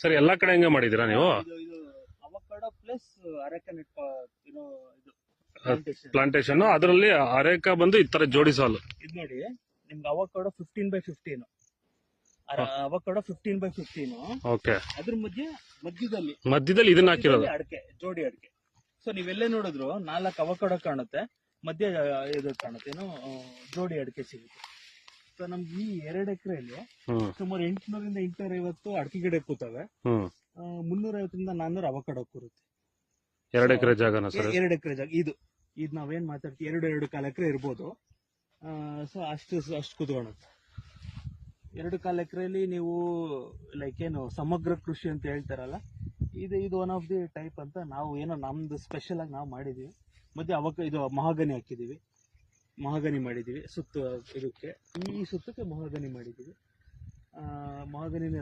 Sir ಎಲ್ಲಾ ಕಡೆ ಹಂಗೆ ಮಾಡಿದೀರಾ ನೀವು? ಇದು ಇದು ಅವಕಾಡೋ ಪ್ಲಸ್ ಅರೆಕನೆಟ್ ಏನೋ ಇದು plantation. ಪ್ಲಾಂಟೇಶನ್ ಅದರಲ್ಲಿ ಅರೇಕ ಬಂದು ಈ ತರ ಜೋಡಿ ಸಾಲು. ಇದ್ ನೋಡಿ ನಿಮ್ಗೆ avocado fifteen by fifteen avocado fifteen by fifteen okay. ಅದ್ರ ಮಧ್ಯೆ ಮಧ್ಯದಲ್ಲಿ ಮಧ್ಯದಲ್ಲಿ ಇದನ್ನ ಹಾಕಿರೋದು? ಅಡಕೆ ಜೋಡಿ ಅಡಕೆ. ಸೊ ನೀವೆಲ್ಲೇ ನೋಡಿದ್ರು ನಾಲ್ಕು ಅವಕಾಡೋ ಕಾಣುತ್ತೆ ಮಧ್ಯೆ ಆ, ಇದು ಕಾಣುತ್ತೆ ಏನೋ ಆ, ಜೋಡಿ ಅಡಕೆ ಸಿಗುತ್ತೆ. ನಮ್ಗೆ ಈ ಎರಡ್ ಎಕರೆಯಲ್ಲಿ ಹ್ಮ್. ಸುಮಾರು ಎಂಟುನೂರಿಂದ ಎಂಟುನೂರ ಐವತ್ತು ಅಡಕೆ ಗಿಡ ಕೂತವೆ ಹ್ಮ್. ಮುನ್ನೂರ ಐವತ್ತರಿಂದ ನಾನ್ನೂರ ಅವಕಾಡೋ ಕೂರುತ್ತೆ ಎರಡ್ ಎಕರೆ ಜಾಗನ ಸರ್? ಎ- ಎರಡು ಎಕರೆ ಜಾಗ. ಇದು. ಇದು ನಾವೇನ್ ಮಾತಾಡ್ತೀವಿ? ಎರಡು ಎರಡು ಕಾಲ ಎಕರೆ ಇರ್ಬೋದು. ಸೊ ಅಷ್ಟು ಅಷ್ಟು ಕುತ್ಕೊಳುತ್ತೆ ಎರಡು ಕಾಲ ಎಕರೆಯಲ್ಲಿ ನೀವು ಲೈಕ್ ಏನು ಸಮಗ್ರ ಕೃಷಿ ಅಂತ ಹೇಳ್ತಾರಲ್ಲ ಇದು ಇದು ಒನ್ ಆಫ್ ದಿ ಟೈಪ್ ಅಂತ ನಾವು ಏನೋ ನಮ್ದು ಸ್ಪೆಷಲ್ ಆಗಿ ನಾವು ಮಾಡಿದೀವಿ. ಮತ್ತೆ ಅವಾಗ ಇದು ಮಹಾಗನಿ ಹಾಕಿದೀವಿ. ಮಹಾಗನಿ ಮಾಡಿದ್ದೀವಿ ಸುತ್ತು ಇದಕ್ಕೆ. ಈ ಸುತ್ತಕ್ಕೆ ಮಹಾಗನಿ ಮಾಡಿದ್ದೀವಿ. ಮಹಾಗನಿನೆಲ್ಲ